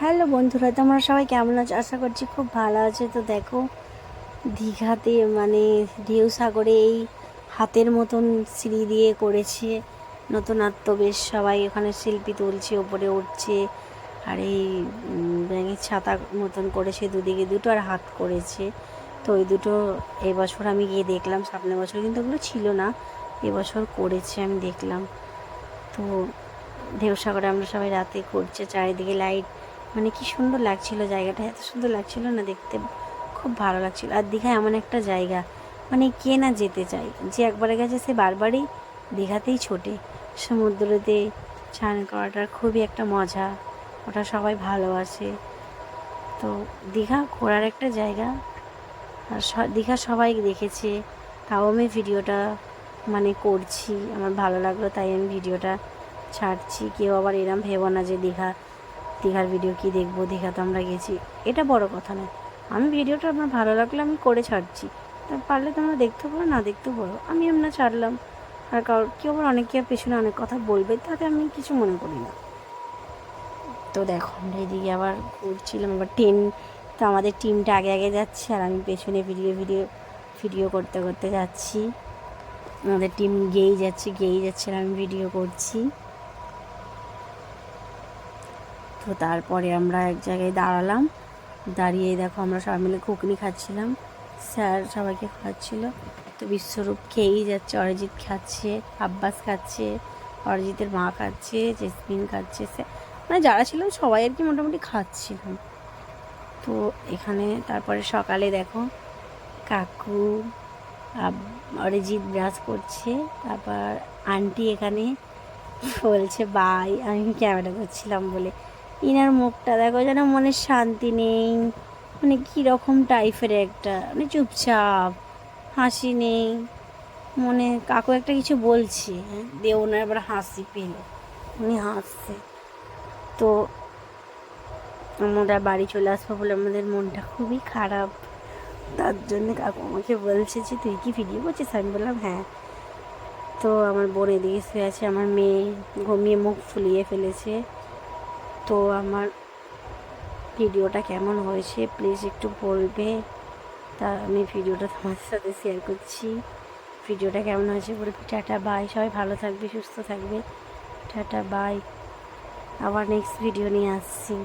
Hello বন্ধুরা, তোমরা সবাই কেমন আছো? আশা করছি খুব ভালো আছে। তো দেখো, দীঘাতে মানে ঢেউ সাগরে এই হাতের মতন সিঁড়ি দিয়ে করেছে নতুনত্ব। বেশ সবাই ওখানে শিল্পী তুলছে, ওপরে উঠছে, আর এই ব্যাঙের ছাতা মতন করেছে দুদিকে, দুটো আর হাত করেছে। তো ওই দুটো এবছর আমি গিয়ে দেখলাম সামনের বছর কিন্তু ওগুলো ছিল না, এবছর করেছে, আমি দেখলাম। তো ঢেউসাগরে আমরা সবাই রাতে করছে, চারিদিকে লাইট মানে কি সুন্দর লাগছিল জায়গাটা, এত সুন্দর লাগছিল না দেখতে, খুব ভালো লাগছিল। আর দীঘা এমন একটা জায়গা মানে কে না যেতে চায়? যে একবারে গেছে সে বারবারই দীঘাতেই ছোটে। সমুদ্রতে স্নান করাটার খুবই একটা মজা, ওটা সবাই ভালোবাসে। তো দীঘা ঘোরার একটা জায়গা, আর দীঘা সবাই দেখেছে, তাও আমি ভিডিওটা মানে করছি, আমার ভালো লাগল, তাই আমি ভিডিওটা ছাড়ছি। কেউ আবার এরম ভেবো না যে দীঘা দীঘার ভিডিও কি দেখব? দীঘা তো আমরা গেছি। এটা বড় কথা নয়। আমি ভিডিওটা আপনার ভালো লাগলে আমি করে ছাড়ছি। তা পারলে তোমরা দেখতে পারো, না দেখতে পারো, আমি এমনি ছাড়লাম। আর কারোর কেউ আবার অনেকে পেছনে অনেক কথা বলবে, তাতে আমি কিছু মনে করি না। তো দেখো, আমরা এদিকে আবার ঘুরছিলাম আবার ট্রেন তো আমাদের টিমটা আগে আগে যাচ্ছে, আর আমি পেছনে ভিডিও ভিডিও ভিডিও করতে করতে যাচ্ছি। আমাদের টিম গেয়েই যাচ্ছে গেয়েই যাচ্ছে, আর আমি ভিডিও করছি। তো তারপরে আমরা এক জায়গায় দাঁড়ালাম। দাঁড়িয়ে দেখো, আমরা সবাই মিলে ঘুগনি খাচ্ছিলাম। স্যার সবাইকে খাওয়াচ্ছিল। তো বিশ্বরূপ খেয়েই যাচ্ছে, অরিজিৎ খাচ্ছে, আব্বাস খাচ্ছে, অরিজিতের মা খাচ্ছে, জেসমিন খাচ্ছে। মানে যারা ছিল সবাই আর কি মোটামুটি খাচ্ছিলাম তো এখানে তারপরে সকালে দেখো, কাকু অরিজিৎ ব্রাশ করছে। তারপর আন্টি এখানে বলছে, বাই, আমি ক্যামেরা করছিলাম বলে। ইনার মুখটা দেখো, যেন মনে শান্তি নেই। মানে কীরকম টাইপের একটা মানে চুপচাপ, হাসি নেই। মনে, কাকু একটা কিছু বলছে হ্যাঁ? দিয়ে ওনার এবার হাসি পেল। উনি হাসছে। তো আমরা বাড়ি চলে আসব বলে আমাদের মনটা খুবই খারাপ। তার জন্য কাকু আমাকে বলছে যে, তুই কি ভিডিও করছিস? আমি বললাম হ্যাঁ। তো আমার বোন এদিকে শুয়ে আছে, আমার মেয়ে ঘুমিয়ে মুখ ফুলিয়ে ফেলেছে। তো আমার ভিডিওটা কেমন হয়েছে প্লিজ একটু বলবে। তা আমি ভিডিওটা তোমাদের সাথে শেয়ার করছি। ভিডিওটা কেমন হয়েছে বলবে টাটা বাই সবাই ভালো থাকবে, সুস্থ থাকবে। টাটা বাই আবার নেক্সট ভিডিও নিয়ে আসছি।